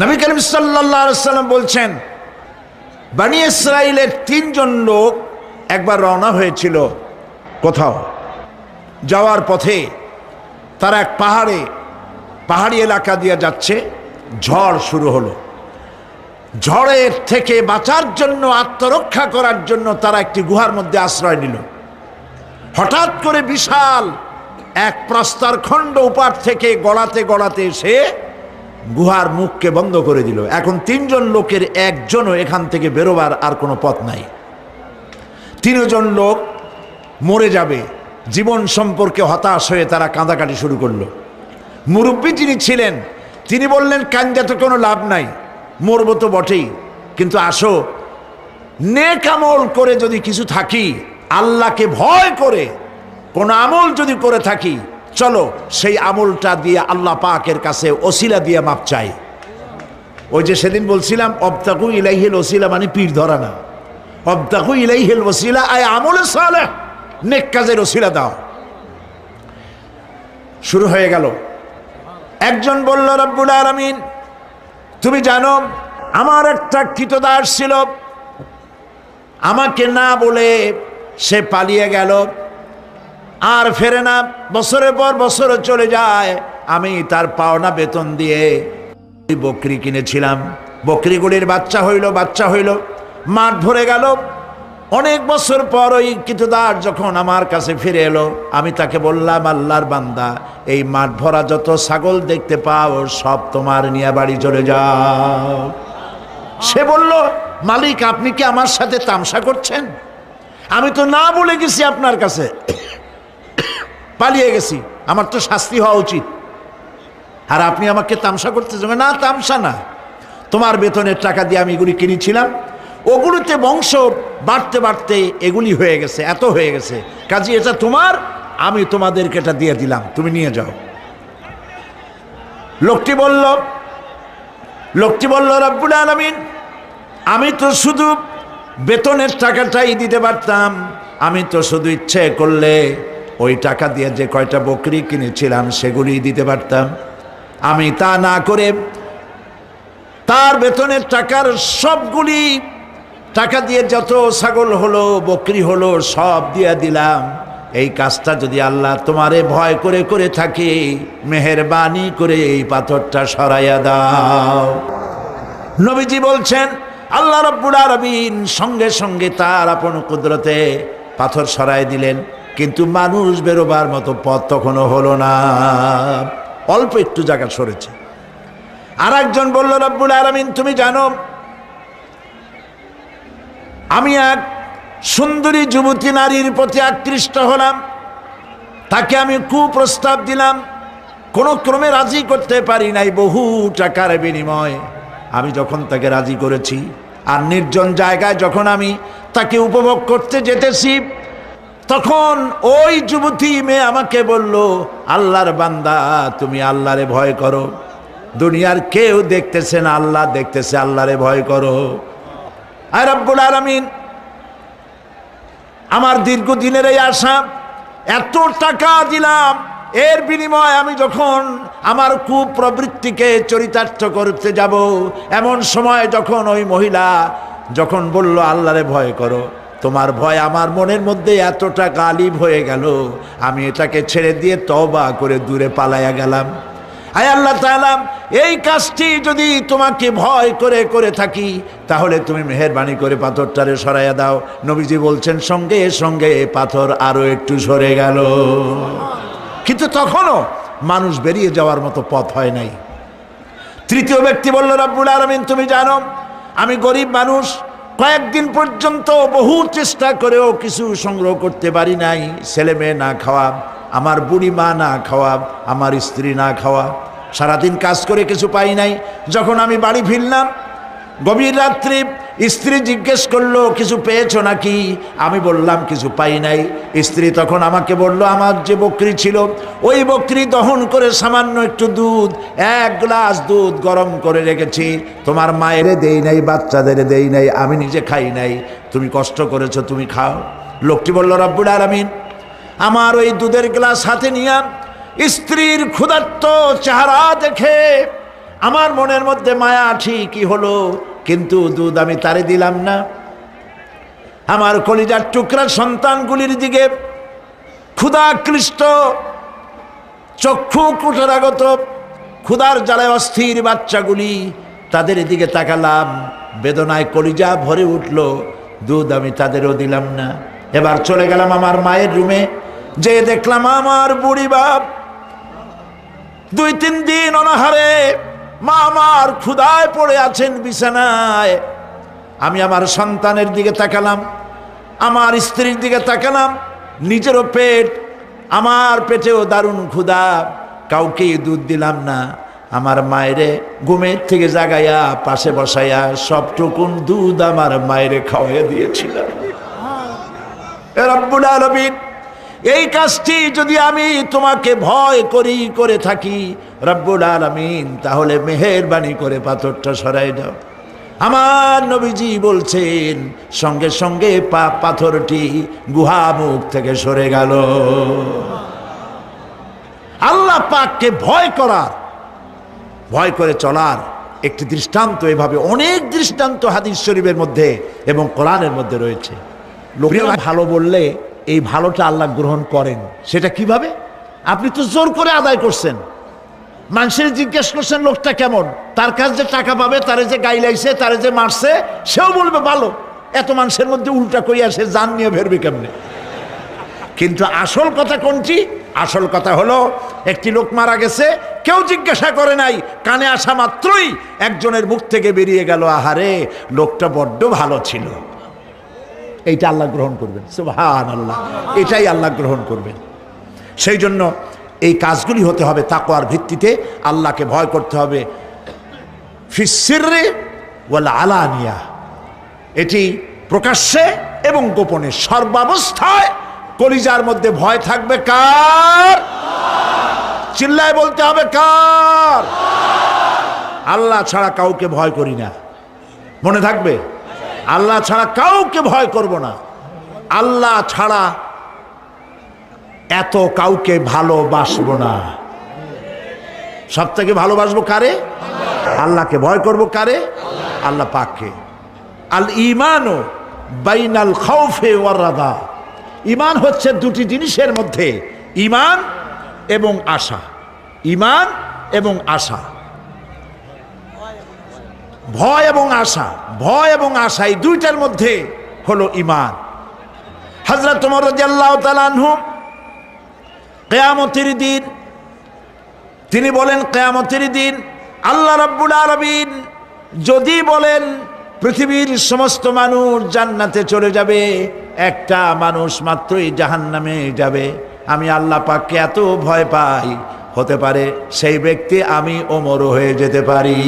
নবী করিম সাল্লাম বলছেন, বানি ইসরায়েলের তিনজন লোক একবার রওনা হয়েছিল কোথাও। যাওয়ার পথে তারা এক পাহাড়ে, পাহাড়ি এলাকা দিয়ে যাচ্ছে, ঝড় শুরু হলো। ঝড়ের থেকে বাঁচার জন্য, আত্মরক্ষা করার জন্য তারা একটি গুহার মধ্যে আশ্রয় নিল। হঠাৎ করে বিশাল এক প্রস্তর খণ্ড উপার থেকে গড়াতে গড়াতে এসে গুহার মুখকে বন্ধ করে দিল। এখন তিনজন লোকের একজনও এখান থেকে বেরোবার আর কোনো পথ নাই। তিনজন লোক মরে যাবে। জীবন সম্পর্কে হতাশ হয়ে তারা কাঁদাকাটি শুরু করল। মুরব্বী যিনি ছিলেন, তিনি বললেন কাঞ্জাতে কোনো লাভ নাই, মরবো তো বটেই। কিন্তু আসো, নেক আমল করে যদি কিছু থাকি, আল্লাহকে ভয় করে, কোন আমল যদি করে থাকি চলো, সেই আমলটা দিয়ে আল্লাহ পাকের কাছে ওসিলা দিয়ে মাপ চাই। ওই যে সেদিন বলছিলাম, অবতাকু ইলাইহিল ওসিলা মানে পীর ধরা না। অবতাকু ইলাইহিল ওসিলা আয় আমলে সালে নেক কাজের ওসিলা দাও। শুরু হয়ে গেল। একজন বলল, রব্বুল আলামিন, তুমি জানো, আমার একটা কৃতদাস ছিল। আমাকে না বলে সে পালিয়ে গেল। আর ফেরে না, বছরের পর বছর চলে যায়, আমি তার পাওনা বেতন দিয়ে বকরি কিনেছিলাম। বকরিগুলির বাচ্চা হইল বাচ্চা হইল। মাঠ ভরে গেল। অনেক বছর পর ওই কৃতদার যখন আমার কাছে ফিরে এলো, আমি তাকে বললাম, আল্লাহর বান্দা, এই মাঠ ভরা যত ছাগল দেখতে পাও, সব তোমার নিয়ে বাড়ি চলে যাও। সে বলল, মালিক, আপনি কি আমার সাথে তামসা করছেন? আমি তো না বলে গেছি আপনার কাছে। পালিয়ে গেছি। আমার তো শাস্তি হওয়া উচিত। আর আপনি আমাকে তামসা করতেছেন না, তামসা না। তোমার বেতনের টাকা দিয়ে আমি এগুলি কিনেছিলাম। ওগুলোতে বংশ বাড়তে বাড়তে এগুলি হয়ে গেছে, এত হয়ে গেছে। কাজে, এটা তোমার, আমি তোমাদেরকে এটা দিয়ে দিলাম। তুমি নিয়ে যাও। লোকটি বলল লোকটি বলল, রব্বুল আলমিন, আমি তো শুধু বেতনের টাকাটাই দিতে পারতাম। আমি তো শুধু ইচ্ছে করলে ওই টাকা দিয়ে যে কয়টা বকরি কিনেছিলাম সেগুলি দিতে পারতাম। আমি তা না করে তার বেতনের টাকার সবগুলি টাকা দিয়ে যত ছাগল হলো, বকরি হলো, সব দিয়ে দিলাম। এই কাজটা যদি আল্লাহ তোমারে ভয় করে করে থাকে, মেহরবানি করে এই পাথরটা সরাইয়া দাও। নবীজি বলছেন, আল্লাহ রব্বুল আরবিন সঙ্গে সঙ্গে তার আপন কুদরতে পাথর সরাই দিলেন। কিন্তু মানুষ বেরোবার মতো পথ তখনও হলো না। অল্প একটু জায়গা সরেছে। আর একজন বলল, রব্বুল আলমিন, তুমি জানো, আমি এক সুন্দরী যুবতী নারীর প্রতি আকৃষ্ট হলাম। তাকে আমি কুপ্রস্তাব দিলাম। কোনো ক্রমে রাজি করতে পারি নাই বহু টাকার বিনিময়। আমি যখন তাকে রাজি করেছি, আর নির্জন জায়গায় যখন আমি তাকে উপভোগ করতে যেতেছি তখন ওই যুবতী মেয়ে আমাকে বলল, আল্লাহর বান্দা, তুমি আল্লাহরে ভয় করো। দুনিয়ার কেউ দেখতেছে না, আল্লাহ দেখতেছে, আল্লাহরে ভয় করো। আর রব্বুল আলমিন, আমার দীর্ঘদিনের এই আশা, এত টাকা দিলাম। এর বিনিময়ে আমি যখন আমার কুপ্রবৃত্তিকে চরিতার্থ করতে যাব, এমন সময় যখন ওই মহিলা যখন বলল, আল্লাহরে ভয় করো তোমার ভয় আমার মনের মধ্যে এতটা গালিব হয়ে গেল, আমি এটাকে ছেড়ে দিয়ে তবা করে দূরে পালাইয়া গেলাম। আয় আল্লাহ তালাম এই কাজটি যদি তোমাকে ভয় করে করে থাকি, তাহলে তুমি মেহরবানি করে পাথরটারে সরাইয়া দাও। নবীজি বলছেন, সঙ্গে সঙ্গে পাথর আরও একটু সরে গেল। কিন্তু তখনও মানুষ বেরিয়ে যাওয়ার মতো পথ হয় নাই। তৃতীয় ব্যক্তি বলল, রব্বুল আলমিন, তুমি জানো, আমি গরিব মানুষ কয়েকদিন পর্যন্ত বহু চেষ্টা করেও কিছু সংগ্রহ করতে পারি নাই। ছেলে মেয়ে না খাওয়া, আমার বুড়ি মা না খাওয়া, আমার স্ত্রী না খাওয়া। সারাদিন কাজ করে কিছু পাই নাই। যখন আমি বাড়ি ফিরলাম, গভীর রাত্রি স্ত্রী জিজ্ঞেস করল, কিছু পেয়েছ নাকি? আমি বললাম, কিছু পাই নাই। স্ত্রী তখন আমাকে বলল, আমার যে বকরি ছিল, ওই বকরি দহন করে সামান্য একটু দুধ, এক গ্লাস দুধ গরম করে রেখেছি। তোমার মায়েরে দেই নাই, বাচ্চাদের দেই নাই, আমি নিজে খাই নাই। তুমি কষ্ট করেছ, তুমি খাও। লোকটি বলল, রব্বুল আলমিন, আমার ওই দুধের গ্লাস হাতে নিয়ে স্ত্রীর ক্ষুধার্ত চেহারা দেখে আমার মনের মধ্যে মায়া ঠিকই হলো? কিন্তু দুধ আমি তারে দিলাম না। আমার কলিজার টুকরা সন্তানগুলির দিকে ক্ষুধাকৃষ্ট, চক্ষু কুটরাগত ক্ষুধার জ্বালায় অস্থির বাচ্চাগুলি তাদের দিকে তাকালাম। বেদনায় কলিজা ভরে উঠল, দুধ আমি তাদেরও দিলাম না। এবার চলে গেলাম আমার মায়ের রুমে যে দেখলাম আমার বুড়ি বাপ দুই তিন দিন অনাহারে মা আমার ক্ষুধায় পড়ে আছেন বিছানায়। আমি আমার সন্তানের দিকে তাকালাম, আমার স্ত্রীর দিকে তাকালাম, নিজেরও পেট, আমার পেটেও দারুণ ক্ষুধা। কাউকেই দুধ দিলাম না। আমার মায়েরে ঘুমের থেকে জাগাইয়া, পাশে বসাইয়া সবটুকুন দুধ আমার মায়েরে খাওয়াইয়া দিয়েছিলাম। রব্বুল আলামিন এই কাজটি যদি আমি তোমাকে ভয় করি করে থাকি রব্বুল আলামিন তাহলে মেহেরবানি করে পাথরটা সরাই দাও। আমার নবীজি বলছেন সঙ্গে সঙ্গে পা পাথরটি গুহা মুখ থেকে সরে গেল। আল্লাহ পাককে ভয় করার ভয় করে চলার একটি দৃষ্টান্ত এভাবে অনেক দৃষ্টান্ত হাদিস শরীফের মধ্যে এবং কোরআনের মধ্যে রয়েছে। লোকেরা ভালো বললে এই ভালোটা আল্লাহ গ্রহণ করেন। সেটা কীভাবে? আপনি তো জোর করে আদায় করছেন। মানুষের জিজ্ঞেস করছেন, লোকটা কেমন? তার কাছ যে টাকা পাবে, তারে যে গাই লাগছে তারে যে মারছে, সেও বলবে, ভালো। এত মানুষের মধ্যে উল্টা কইয়া সে জান নিয়ে ফেরবে কেমনে? কিন্তু আসল কথা কোনটি? আসল কথা হলো, একটি লোক মারা গেছে, কেউ জিজ্ঞাসা করে নাই, কানে আসা মাত্রই একজনের মুখ থেকে বেরিয়ে গেল, আহারে, লোকটা বড্ড ভালো ছিল। এইটা আল্লাহ গ্রহণ করবেন। সুবহান আল্লাহ এটাই আল্লাহ গ্রহণ করবেন। সেই জন্য এই কাজগুলি হতে হবে তাকওয়ার ভিত্তিতে। আল্লাহকে ভয় করতে হবে। ফিসিরে ওয়াল আলানিয়া। এটি প্রকাশ্যে এবং গোপনে সর্বাবস্থায় কলিজার মধ্যে ভয় থাকবে কার? চিল্লায় বলতে হবে কার? আল্লাহ ছাড়া কাউকে ভয় করি না। মনে থাকবে? আল্লাহ ছাড়া কাউকে ভয় করব না। আল্লাহ ছাড়া এত কাউকে ভালোবাসবো না। সব থেকে ভালোবাসবো কারে? আল্লাহকে ভয় করব কারে? আল্লাহ পাককে। আল ইমানও বাইনাল খাউফে ওয়ারাদা ইমান হচ্ছে দুটি জিনিসের মধ্যে, ইমান এবং আশা। ইমান এবং আশা। ভয় এবং আশা, ভয় এবং আশা, এই দুইটার মধ্যে হলো ইমান হজরত তোমার রাজিয়াল্লাহ তালানহু কেয়ামতির দিন, তিনি বলেন, কেয়ামতির দিন আল্লাহ রাব্বুল আলামিন যদি বলেন, পৃথিবীর সমস্ত মানুষ জান্নাতে চলে যাবে, একটা মানুষ মাত্রই জাহান্নামে যাবে। আমি আল্লাহ পাককে এত ভয় পাই, হতে পারে সেই ব্যক্তি আমি ওমর হয়ে যেতে পারি।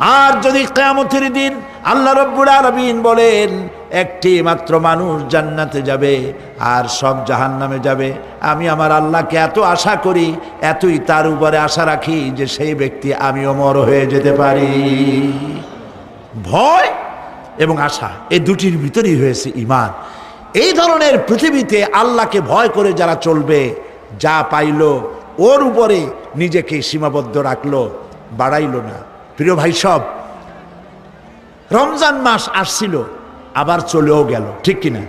আর যদি কেয়ামতের দিন আল্লাহ রব্বুল আলমিন বলেন, একটি মাত্র মানুষ জান্নাতে যাবে আর সব জাহান নামে যাবে, আমি আমার আল্লাহকে এত আশা করি, এতই তার উপরে আশা রাখি যে সেই ব্যক্তি আমি অমর হয়ে যেতে পারি। ভয় এবং আশা এই দুটির ভিতরেই হয়েছে ইমান এই ধরনের পৃথিবীতে আল্লাহকে ভয় করে যারা চলবে, যা পাইল, ওর উপরে নিজেকে সীমাবদ্ধ রাখল, বাড়াইল না। প্রিয় ভাই, সব। রমজান মাস আসছিল, আবার চলেও গেল, ঠিক কিনা?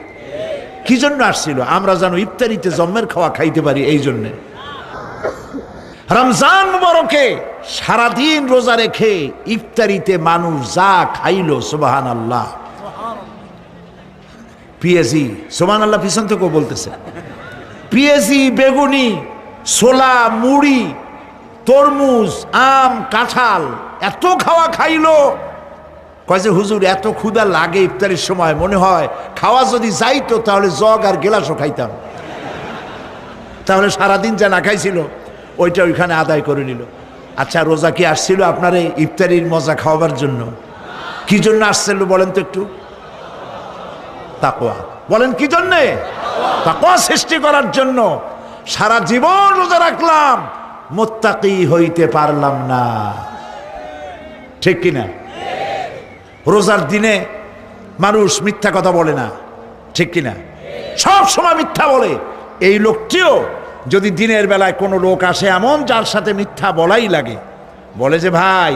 কি জন্য আসছিল? আমরা যেন ইফতারিতে জন্মের খাওয়া খাইতে পারি এই জন্যে। রমজান মুবারকে সারাদিন রোজা রেখে ইফতারিতে মানুষ যা খাইলো সুবাহান আল্লাহ পিএসি সোমান আল্লাহ পিছন থেকেও বলতেছে। পিএসি বেগুনি, ছোলা, মুড়ি, তরমুজ, আম, কাঁঠাল এত খাওয়া খাইলো। কয় যে, হুজুর, এত ক্ষুদা লাগে ইফতারের সময়। মনে হয় খাওয়া যদি যাইতো, তাহলে জগ আর গেলাসও খাইতাম। তাহলে সারাদিন যা না খাইছিল, ওইটা ওইখানে আদায় করে নিল। আচ্ছা রোজা কি আসছিল আপনার এই ইফতারির মজা খাওয়াবার জন্য? কি জন্য আসছিল বলেন তো একটু? তাকোয়া বলেন, কি জন্যে? তাকোয়া সৃষ্টি করার জন্য। সারা জীবন রোজা রাখলাম। মোত্তাকি হইতে পারলাম না। ঠিক কিনা? রোজার দিনে মানুষ মিথ্যা কথা বলে না, ঠিক কিনা? সব সময় মিথ্যা বলে। এই লোকটিও যদি দিনের বেলায় কোনো লোক আসে এমন যার সাথে মিথ্যা বলাই লাগে, বলে যে, ভাই,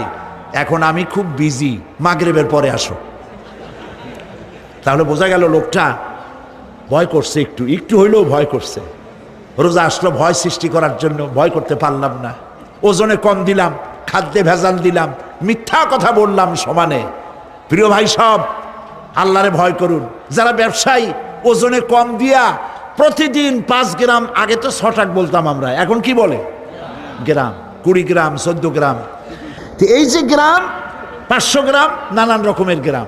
এখন আমি খুব বিজি, মাগরেবের পরে আসো। তাহলে বোঝা গেল লোকটা ভয় করছে একটু একটু হইলেও ভয় করছে। রোজা আসলো, ভয় সৃষ্টি করার জন্য ভয় করতে পারলাম না। ওজনে কম দিলাম, খাদ্যে ভেজাল দিলাম মিথ্যা কথা বললাম সমানে। প্রিয় ভাই সব, আল্লাহরে ভয় করুন। যারা ব্যবসায়ী, ওজনে কম দিয়া প্রতিদিন পাঁচ গ্রাম, আগে তো ছটাক বলতাম আমরা, এখন কি বলে? গ্রাম, কুড়ি গ্রাম, চোদ্দ গ্রাম। তো এই যে গ্রাম, পাঁচশো গ্রাম, নানান রকমের গ্রাম।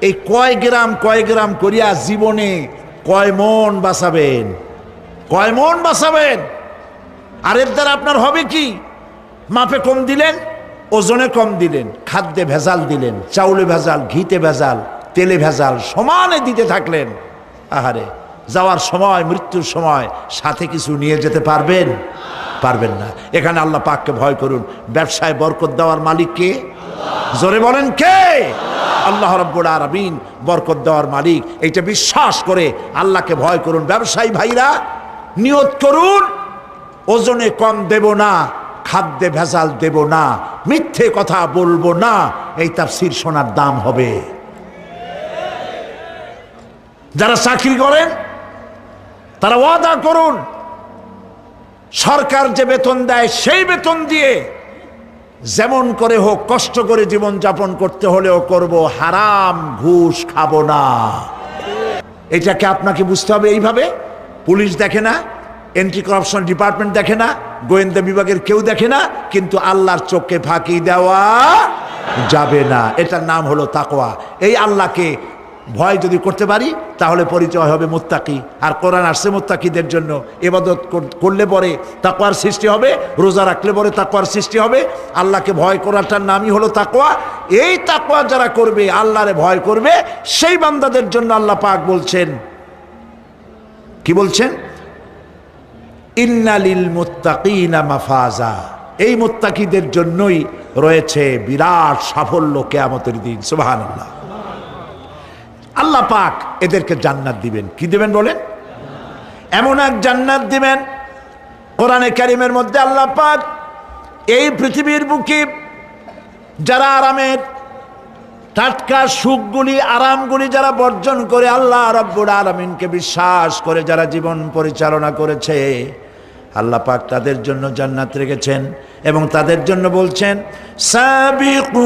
এই কয় গ্রাম কয় গ্রাম করিয়া জীবনে কয় মন বাঁচাবেন? কয় মন বাঁচাবেন? আর এর দ্বারা আপনার হবে কি? মাপে কম দিলেন? ওজনে কম দিলেন, খাদ্যে ভেজাল দিলেন, চাউলে ভেজাল, ঘিতে ভেজাল, তেলে ভেজাল, সমানে দিতে থাকলেন। আহারে, যাওয়ার সময়, মৃত্যুর সময় সাথে কিছু নিয়ে যেতে পারবেন? পারবেন না। এখানে আল্লাহ পাককে ভয় করুন। ব্যবসায় বরকত দেওয়ার মালিক কে? জোরে বলেন কে? আল্লাহ রব্বুল আরবিন বরকত দেওয়ার মালিক। এইটা বিশ্বাস করে আল্লাহকে ভয় করুন। ব্যবসায়ী ভাইরা, নিয়ত করুন। ওজনে কম দেব না। খাদ্যে ভেজাল দেব না, মিথ্যে কথা বলব না, এই তাফসির সোনার দাম হবে। যারা চাকরি করেন, তারা ওয়াদা করুন, সরকার যে বেতন দেয় সেই বেতন দিয়ে যেমন করে হোক, কষ্ট করে জীবন যাপন করতে হলেও করব, হারাম ঘুষ খাব না। এটাকে আপনাকে বুঝতে হবে এইভাবে। পুলিশ দেখে না এন্টি করাপশন ডিপার্টমেন্ট দেখে না গোয়েন্দা বিভাগের কেউ দেখে না, কিন্তু আল্লাহর চোখকে ফাঁকি দেওয়া যাবে না। এটার নাম হলো তাকোয়া এই আল্লাহকে ভয় যদি করতে পারি, তাহলে পরিচয় হবে মোত্তাকি। আর কোরআন আসছে মোত্তাকিদের জন্য। এবাদত করলে পরে তাকোয়ার সৃষ্টি হবে, রোজা রাখলে পরে তাকোয়ার সৃষ্টি হবে। আল্লাহকে ভয় করাটার নামই হলো তাকোয়া এই তাকোয়া যারা করবে, আল্লাহরে ভয় করবে, সেই বান্দাদের জন্য আল্লাহ পাক বলছেন। কি বলছেন? ইন্নালিল মুত্তাকিনা মাফাজা। এই মুত্তাকিদের জন্যই রয়েছে বিরাট সাফল্য কেয়ামতের দিন। সুবহানাল্লাহ। আল্লাহ পাক এদেরকে জান্নাত দিবেন। কি দিবেন বলেন? এমন এক জান্নাত দিবেন, কোরআনে কারিমের মধ্যে আল্লাহ পাক এই পৃথিবীর বুকে যারা আরামের টাটকা সুখগুলি, আরামগুলি যারা বর্জন করে আল্লাহ রব্বুর আলমিনকে বিশ্বাস করে, যারা জীবন পরিচালনা করেছে আল্লাহ পাক তাদের জন্য জান্নাত রেখেছেন এবং তাদের জন্য বলছেন সাবিকু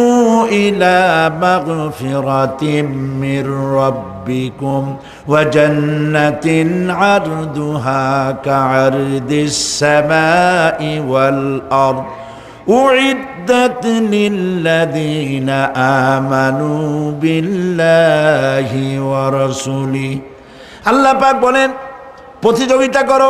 ইলা মাগফিরাতিম মির রাব্বিকুম ওয়া জান্নাতিন আরদুহা কা'আরদিস সামাই ওয়াল আরদ أعدت للذين آمنوا بالله ورسوله আল্লাহ পাক বলেন প্রতিযোগিতা করো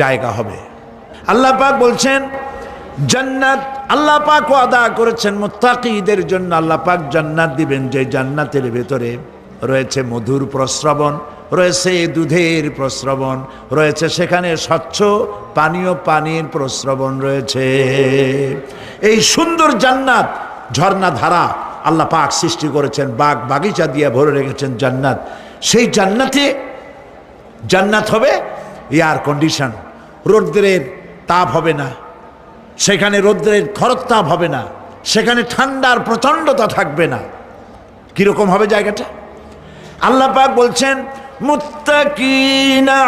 জায়গা হবে। আল্লাহ পাক বলছেন, জান্নাত আল্লাহ পাক আদা করেছেন মুত্তাকিদের জন্য। আল্লাহ পাক জান্নাত দিবেন যে জান্নাতের ভেতরে রয়েছে মধুর প্রস্রবণ, রয়েছে দুধের প্রস্রবণ, রয়েছে সেখানে স্বচ্ছ পানীয় পানির প্রস্রবণ রয়েছে। এই সুন্দর জান্নাত, ঝর্ণা ধারা আল্লাহ পাক সৃষ্টি করেছেন, বাগ বাগিচা দিয়ে ভরে রেখেছেন জান্নাত। সেই জান্নাতে জান্নাত হবে এয়ার কন্ডিশন। রৌদ্রের তাপ হবে না। সেখানে রৌদ্রের খরতাপ হবে না। সেখানে ঠান্ডার প্রচণ্ডতা থাকবে না। কীরকম হবে জায়গাটা? আল্লাহ পাক বলছেন, মুত্তাকিনা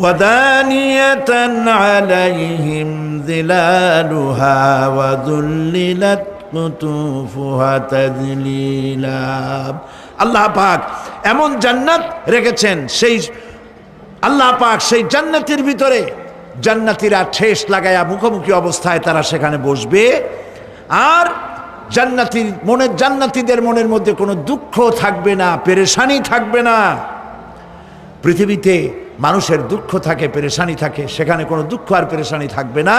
ودانية عليهم ظلالها وذللت قطوفها تذليلا আল্লাহ পাক এমন জান্নাত রেখেছেন সেই আল্লাহ পাক সেই জান্নাতের ভিতরে জান্নাতিরা ঠেস লাগায়া মুখোমুখি অবস্থায় তারা সেখানে বসবে আর জান্নাতি মনের জান্নাতিদের মনের মধ্যে কোনো দুঃখ থাকবে না পেরেশানি থাকবে না পৃথিবীতে মানুষের দুঃখ থাকে, পেরেশানি থাকে, সেখানে কোনো দুঃখ আর পেরেশানি থাকবে না।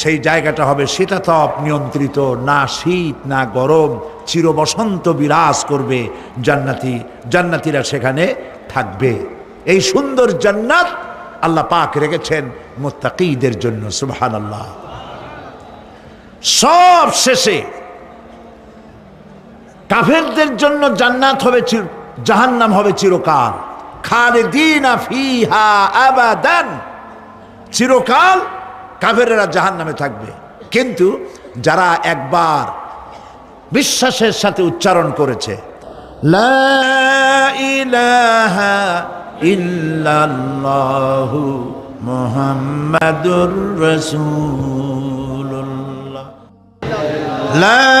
সেই জায়গাটা হবে শীতাতপ নিয়ন্ত্রিত, না শীত, না গরম চির বসন্ত বিরাজ করবে জান্নাতি, জান্নাতিরা সেখানে থাকবে। এই সুন্দর জান্নাত আল্লাহ পাক রেখেছেন মোত্তাকিদের জন্য সুবহান আল্লাহ সব শেষে কাফেরদের জন্য জান্নাত হবে জাহান্নাম হবে চিরকাল। আবাদান। চিরকাল কাফেরেরা জাহান্নামে থাকবে। কিন্তু যারা একবার বিশ্বাসের সাথে উচ্চারণ করেছে রাসূলুল্লাহ। لا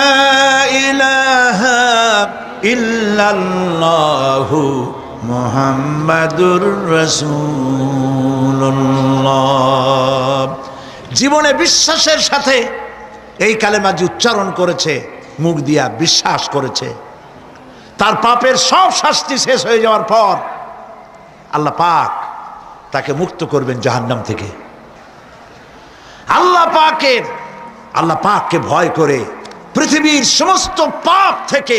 মোহাম্মদুর রসুল্লাহ জীবনে বিশ্বাসের সাথে এই কালেমা উচ্চারণ করেছে, মুখ দিয়া বিশ্বাস করেছে। তার পাপের সব শাস্তি শেষ হয়ে যাওয়ার পর আল্লাহ পাক তাকে মুক্ত করবেন জাহান্নাম থেকে। আল্লাহ পাকের, আল্লাহ পাককে ভয় করে পৃথিবীর সমস্ত পাপ থেকে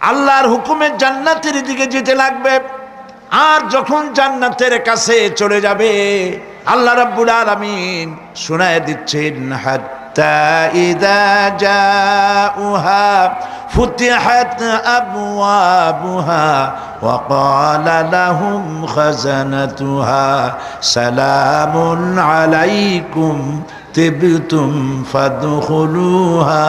আল্লাহর হুকুমের জান্নাতের দিকে যেতে লাগবে। আর যখন জান্নাতের কাছে চলে যাবে, আল্লাহ রাব্বুল আলামিন শোনায় দিচ্ছেন, হাত্তা ইদা জাউহা ফুতিহাত আবওয়াবুহা ওয়া ক্বালা লাহুম খাজানাতুহা সালামুন আলাইকুম তিবতুম ফাদখুলুহা।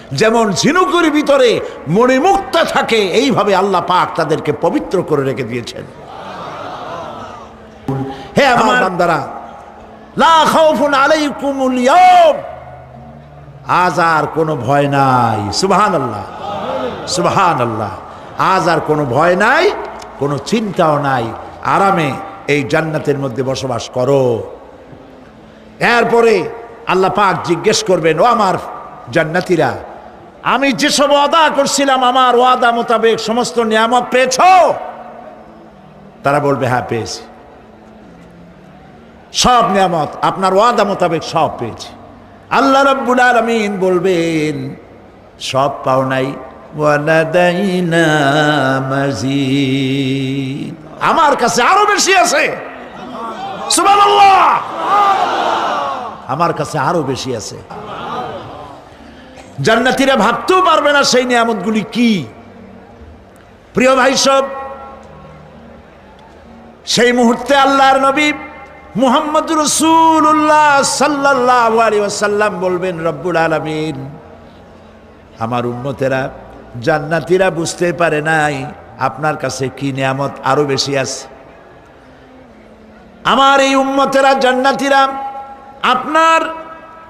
যেমন ঝিনুকের ভিতরে মণিমুক্তা থাকে এইভাবে আল্লাহ পাক তাদেরকে পবিত্র করে রেখে দিয়েছেন। হে আমার বান্দারা লা খাউফুন আলাইকুমুল ইয়াউম। আজ আর কোনো ভয় নাই। সুবহান আল্লাহ সুবহান আল্লাহ আজ আর কোনো ভয় নাই কোনো চিন্তাও নাই। আরামে এই জান্নাতের মধ্যে বসবাস করো। এরপরে আল্লাহ পাক জিজ্ঞেস করবেন ও আমার জান্নাতিরা আমি যেসব ওয়াদা করছিলাম, আমার ওয়াদা মোতাবেক সমস্ত নিয়ামত পেয়েছ? তারা বলবে হ্যাঁ পেয়েছি। সব নিয়ামত, আপনার ওয়াদা মোতাবেক সব পেয়েছি। আল্লাহ রব্বুল আলমিন বলবেন, সব পাও নাই। আমার কাছে আরও বেশি আছে। আমার কাছে আরও বেশি আছে। জান্নাতীরা ভাবতেও পারবে না সেই নিয়ামতগুলি কি। প্রিয় ভাই সব, সেই মুহূর্তে আল্লাহর নবী মুহাম্মদ রসুল্লাহ সাল্লাহ বলবেন, রব্বুল আলমিন, আমার উন্মতেরা জান্নাতিরা বুঝতে পারে নাই আপনার কাছে কি নিয়ামত আরও বেশি আছে। আমার এই উম্মতেরা জান্নাতিরা আপনার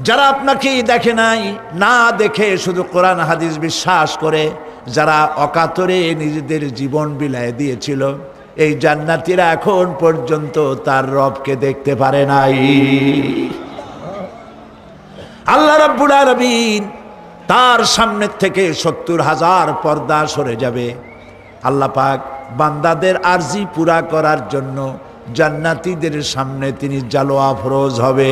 যারা আপনাকে দেখে নাই, না দেখে শুধু কোরআন হাদিস বিশ্বাস করে, যারা অকাতরে নিজেদের জীবন বিলায় দিয়েছিল, এই জান্নাতিরা এখন পর্যন্ত তার রবকে দেখতে পারে নাই। আল্লাহ রাব্বুল আলামিন তার সামনের থেকে সত্তর হাজার পর্দা সরে যাবে। আল্লাহ পাক বান্দাদের আরজি পুরা করার জন্য জান্নাতীদের সামনে তিনি জালোয়া ফরোজ হবে।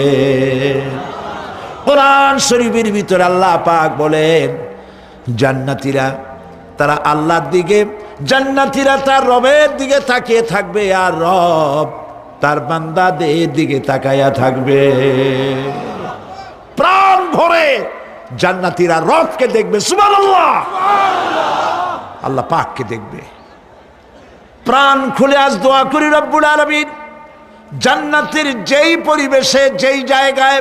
কোরআন শরীফের ভিতরে আল্লাহ পাক বলেন, জান্নাতীরা তারা আল্লাহর দিকে, জান্নাতীরা তার রবের দিকে তাকিয়ে থাকবে আর রব তার বান্দাদের দিকে তাকাইয়া থাকবে। প্রাণ ভরে জান্নাতীরা রবকে দেখবে, সুবহানাল্লাহ। আল্লাহ পাককে দেখবে। প্রাণ খুলে আজ দোয়া করি রব্বুল আলমিন, জান্নাতের যেই পরিবেশে, যেই জায়গায়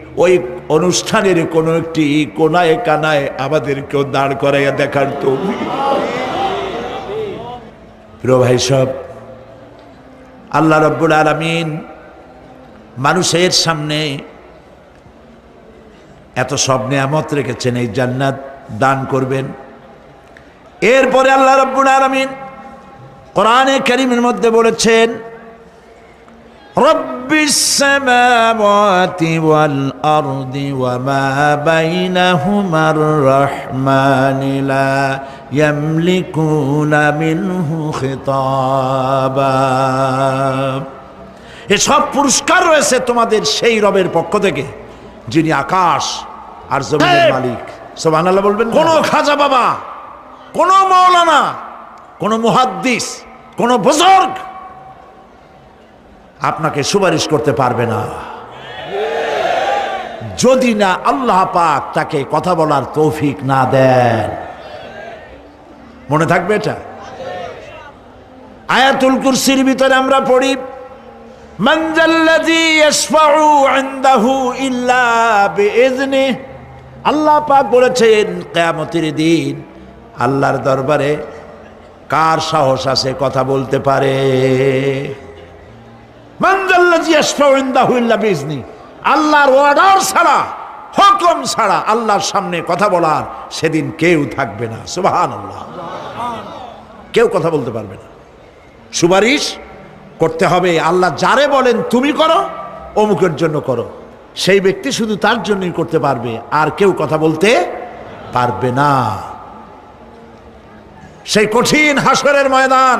ওই অনুষ্ঠানের কোনো একটি কোনায় কানায় আমাদেরকেও দাঁড় করাইয়া দেখার তো। ভাই সব আল্লাহ রব্বুল আলমিন মানুষের সামনে এত সব নিয়ামত রেখেছেন, এই জান্নাত দান করবেন। এরপরে আল্লাহ রব্বুল আলমিন কোরআনে করিমের মধ্যে বলেছেন رب السماوات والأرض وما بينهما الرحمن لا يملكون منه خطابا এসব পুরস্কার রয়েছে তোমাদের সেই রবের পক্ষ থেকে যিনি আকাশ আর জমিনের মালিক সোবানাল্লাহ বলবেন কোন খাজা বাবা কোন মৌলানা কোন মুহাদ্দিস কোন বুজুর্গ আপনাকে সুপারিশ করতে পারবে না। যদি না আল্লাহ পাক তাকে কথা বলার তৌফিক না দেন। মনে থাকবে এটা? আয়াতুল কুরসির ভিতরে আমরা পড়ি আল্লাহ পাক বলেছেন, কিয়ামতের দিন আল্লাহর দরবারে কার সাহস আছে কথা বলতে পারে? আল্লাহর অর্ডার ছাড়া, হুকুম ছাড়া আল্লাহর সামনে কথা বলার সেদিন কেউ থাকবে না। সুবাহান আল্লাহ কেউ কথা বলতে পারবে না। সুপারিশ করতে হবে, আল্লাহ যারে বলেন তুমি করো, অমুকের জন্য করো। সেই ব্যক্তি শুধু তার জন্যই করতে পারবে, আর কেউ কথা বলতে পারবে না। সেই কঠিন হাসরের ময়দান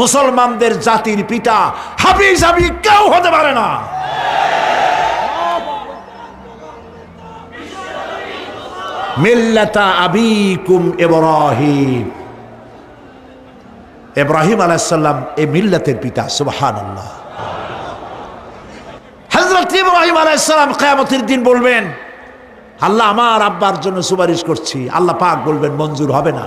মুসলমানদের জাতির পিতা হাফিজ হাবি কেউ হতে পারে না। মিল্লাতা আবিকুম ইব্রাহিম। ইব্রাহিম আলাইসাল্লাম এই মিল্লাতের পিতা সুবহান আল্লাহ হজরত ইব্রাহিম আলাইসাল্লাম কেয়ামতের দিন বলবেন, আল্লাহ আমার আব্বার জন্য সুপারিশ করছি। আল্লাহ পাক বলবেন, মঞ্জুর হবে না।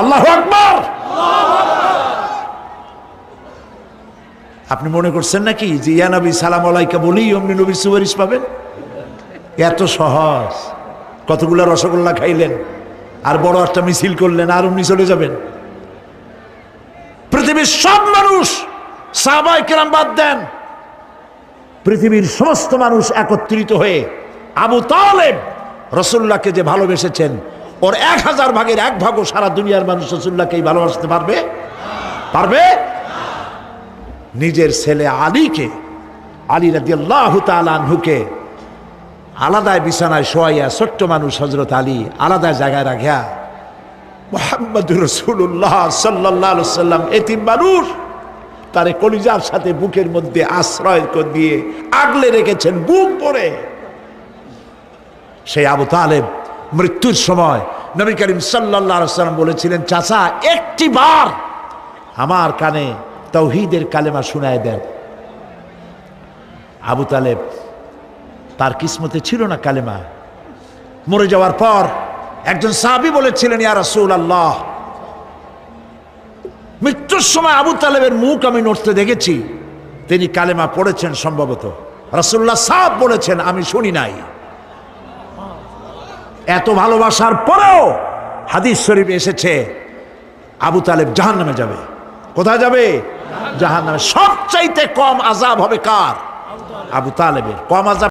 আল্লাহ আকবর। আপনি মনে করছেন নাকি যে, ইয়া নবী, সালাম আলাইকা বলি, অমনি নবী সুপারিশ পাবেন? এত সহজ। কতগুলো রসগোল্লা খাইলেন, আর বড় একটা মিছিল করলেন, আর অমনি চলে যাবেন। পৃথিবীর সব মানুষ সাহাবাই কেরাম বাদ দেন। পৃথিবীর সমস্ত মানুষ একত্রিত হয়ে আবু তালেব রসুল্লাহকে যে ভালোবেসেছেন ওর এক হাজার ভাগের এক ভাগও সারা দুনিয়ার মানুষ রসুল্লাহকেই ভালোবাসতে পারবে? পারবে? নিজের ছেলে আলীকে, আলী রাজি আল্লাহ তালহুকে আলাদায় বিছানায় শোয়াইয়া ছোট্ট মানুষ হজরত আলী আলাদা জায়গায় রাখিয়া মোহাম্মদ রসুল্লাহ সাল্লাহ সাল্লাম এতিম মানুষ, তারে কলিজার সাথে বুকের মধ্যে আশ্রয় দিয়ে আগলে রেখেছেন, বুক পরে সেই আবু তালেব মৃত্যুর সময় নবী করিম সাল্লাম বলেছিলেন, চাচা, একটি বার আমার কানে তৌহিদের কালেমা শুনায় দেন। আবু তালেব, তার কিসমতে ছিল না কালেমা। মরে যাওয়ার পর একজন সাহাবি বলেছিলেন, ইয়া রাসূল আল্লাহ মৃত্যুর সময় আবু তালেবের মুখ আমি নড়তে দেখেছি। তিনি কালেমা পড়েছেন সম্ভবত। রাসুল্লাহ সাহ বলেছেন, আমি শুনি নাই। এত ভালোবাসার পরেও হাদিস শরীফ এসেছে, আবু তালেব জাহান নামে যাবে। কোথায় যাবে? জাহান নামে সবচাইতে কম আজাব হবে কার? আবু তালেবের। কম আজাব